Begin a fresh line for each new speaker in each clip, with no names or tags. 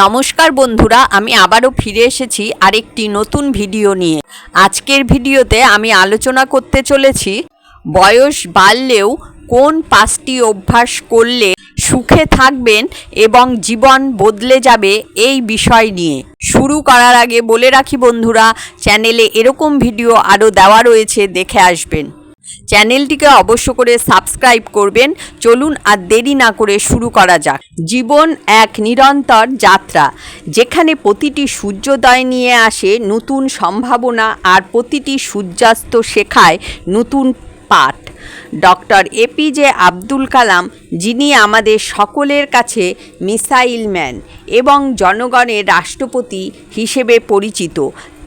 নমস্কার বন্ধুরা, আমি আবারও ফিরে এসেছি আরেকটি নতুন ভিডিও নিয়ে। আজকের ভিডিওতে আমি আলোচনা করতে চলেছি, বয়স বাড়লেও কোন পাঁচটি অভ্যাস করলে সুখে থাকবেন এবং জীবন বদলে যাবে এই বিষয় নিয়ে। শুরু করার আগে বলে রাখি বন্ধুরা, চ্যানেলে এরকম ভিডিও আরও দেওয়া রয়েছে, দেখে আসবেন। চ্যানেলটিকে অবশ্য করে সাবস্ক্রাইব করবেন। চলুন আর দেরি না করে শুরু করা যাক। জীবন এক নিরন্তর যাত্রা, যেখানে প্রতিটি সূর্যোদয় নিয়ে আসে নতুন সম্ভাবনা আর প্রতিটি সূর্যাস্ত শেখায় নতুন পাঠ। ডক্টর এপিজে আব্দুল কালাম, যিনি আমাদের সকলের কাছে মিসাইল ম্যান এবং জনগণের রাষ্ট্রপতি হিসেবে পরিচিত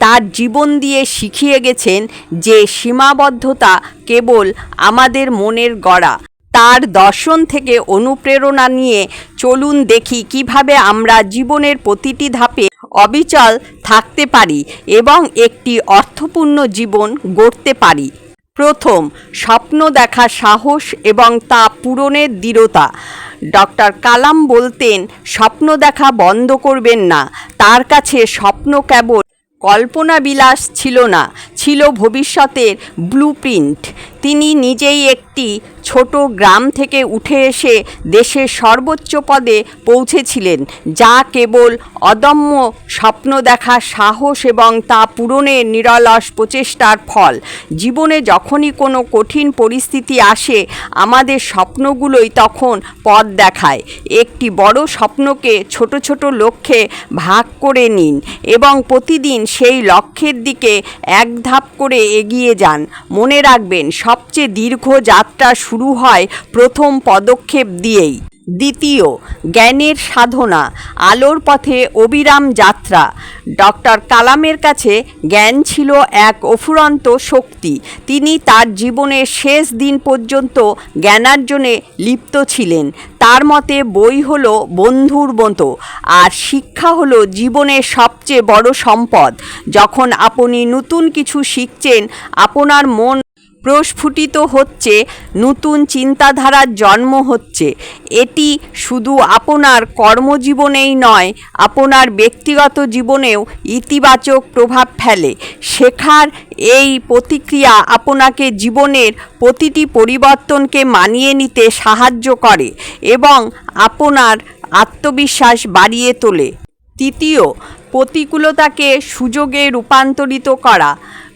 তার জীবন দিয়ে শিখিয়ে গেছেন যে সীমাবদ্ধতা কেবল আমাদের মনের গড়া। তার দর্শন থেকে অনুপ্রেরণা নিয়ে চলুন দেখি কীভাবে আমরা জীবনের প্রতিটি ধাপে অবিচল থাকতে পারি এবং একটি অর্থপূর্ণ জীবন গড়তে পারি। প্রথম, স্বপ্ন দেখা সাহস এবং তা পূরণের দৃঢ়তা। ডক্টর কালাম বলতেন, স্বপ্ন দেখা বন্ধ করবেন না। তার কাছে স্বপ্ন কেবল কল্পনা বিলাস ছিল না ছিল ভবিষ্যতের ব্লুপ্রিন্ট তিনি নিজেই একটি ছোট গ্রাম থেকে উঠে এসে দেশের সর্বোচ্চ পদে পৌঁছেছিলেন, যা কেবল অদম্য স্বপ্ন দেখা সাহস এবং তা পূরণের নিরলস প্রচেষ্টার ফল। জীবনে যখনই কোনো কঠিন পরিস্থিতি আসে, আমাদের স্বপ্নগুলোই তখন পথ দেখায়। একটি বড় স্বপ্নকে ছোট ছোট লক্ষ্যে ভাগ করে নিন এবং প্রতিদিন সেই লক্ষ্যের দিকে এক ধাপ করে এগিয়ে যান। মনে রাখবেন, সবচেয়ে দীর্ঘ যাত্রা শুরু হয় প্রথম পদক্ষেপ দিয়েই। দ্বিতীয়, জ্ঞানের সাধনা, আলোর পথে অবিরাম যাত্রা। ডক্টর কালামের কাছে জ্ঞান ছিল এক অফুরন্ত শক্তি। তিনি তার জীবনের শেষ দিন পর্যন্ত জ্ঞানার্জনে লিপ্ত ছিলেন। তার মতে বই হলো বন্ধুর মতো, আর শিক্ষা হলো জীবনের সবচেয়ে বড় সম্পদ। যখন আপনি নতুন কিছু শিখছেন, আপনার মন প্রস্ফুটিত হচ্ছে, নতুন চিন্তাধারার জন্ম হচ্ছে। এটি শুধু আপনার কর্মজীবনেই নয়, আপনার ব্যক্তিগত জীবনেও ইতিবাচক প্রভাব ফেলে। শেখার এই প্রতিক্রিয়া আপনাকে জীবনের প্রতিটি পরিবর্তনকে মানিয়ে নিতে সাহায্য করে এবং আপনার আত্মবিশ্বাস বাড়িয়ে তোলে। তৃতীয়, প্রতিকূলতাকে সুযোগে রূপান্তরিত করা।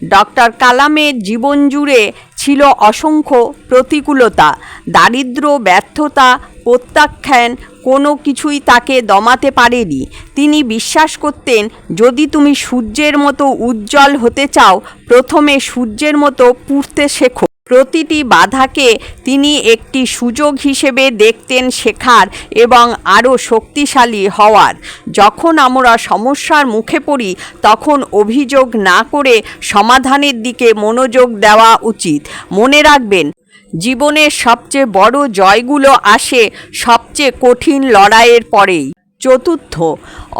ডক্টর কালামের জীবন জুড়ে ছিল অসংখ্য প্রতিকূলতা দারিদ্র ব্যর্থতা, প্রত্যাখ্যান, কোনো কিছুই তাকে দমাতে পারেনি। তিনি বিশ্বাস করতেন, যদি তুমি সূর্যের মতো উজ্জ্বল হতে চাও, প্রথমে সূর্যের মতো পুড়তে শেখো। প্রতিটি বাধাকে তিনি একটি সুযোগ হিসেবে দেখতেন শেখার এবং আরও শক্তিশালী হওয়ার। যখন আমরা সমস্যার মুখে পড়ি, তখন অভিযোগ না করে সমাধানের দিকে মনোযোগ দেওয়া উচিত। মনে রাখবেন, জীবনের সবচেয়ে বড় জয়গুলো আসে সবচেয়ে কঠিন লড়াইয়ের পরেই। চতুর্থ,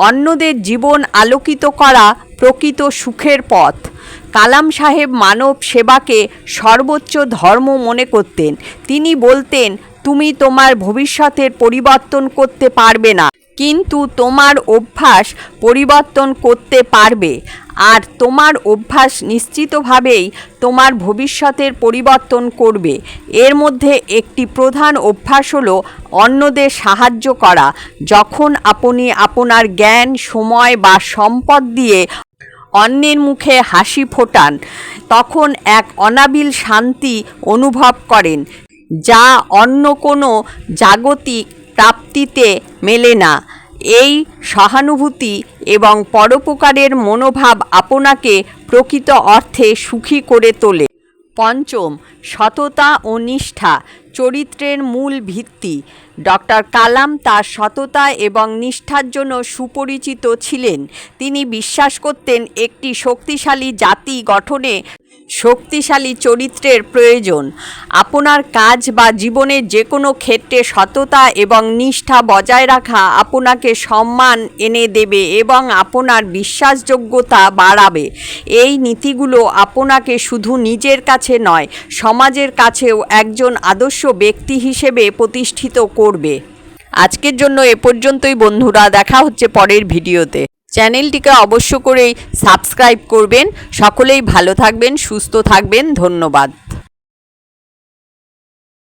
অন্যদের জীবন আলোকিত করা প্রকৃত সুখের পথ। কালাম সাহেব মানব সেবাকে সর্বোচ্চ ধর্ম মনে করতেন। তিনি বলতেন, তুমি তোমার ভবিষ্যতের পরিবর্তন করতে পারবে না, কিন্তু তোমার অভ্যাস পরিবর্তন করতে পারবে। আর তোমার অভ্যাস নিশ্চিতভাবেই তোমার ভবিষ্যতের পরিবর্তন করবে। এর মধ্যে একটি প্রধান অভ্যাস হলো অন্যদের সাহায্য করা। যখন আপনি আপনার জ্ঞান, সময় বা সম্পদ দিয়ে অন্যের মুখে হাসি ফোটান, তখন এক অনাবিল শান্তি অনুভব করেন, যা অন্য কোনো জাগতিক প্রাপ্তিতে মেলে না। এই সহানুভূতি এবং পরোপকারের মনোভাব আপনাকে প্রকৃত অর্থে সুখী করে তোলে। পঞ্চম, সততা ও নিষ্ঠা চরিত্রের মূল ভিত্তি। ডক্টর কালাম তার সততা এবং নিষ্ঠার জন্য সুপরিচিত ছিলেন। তিনি বিশ্বাস করতেন একটি শক্তিশালী জাতি গঠনে শক্তিশালী চরিত্রের প্রয়োজন। আপনার কাজ বা জীবনের যে কোনো ক্ষেত্রে সততা এবং নিষ্ঠা বজায় রাখা আপনাকে সম্মান এনে দেবে এবং আপনার বিশ্বাসযোগ্যতা বাড়াবে। এই নীতিগুলো আপনাকে শুধু নিজের কাছে নয়, সমাজের কাছেও একজন আদর্শ ব্যক্তি হিসেবে প্রতিষ্ঠিত করবে। আজকের জন্য এ পর্যন্তই বন্ধুরা, দেখা হচ্ছে পরের ভিডিওতে। চ্যানেলটিকে অবশ্য করেই সাবস্ক্রাইব করবেন। সকলেই ভালো থাকবেন সুস্থ থাকবেন। ধন্যবাদ।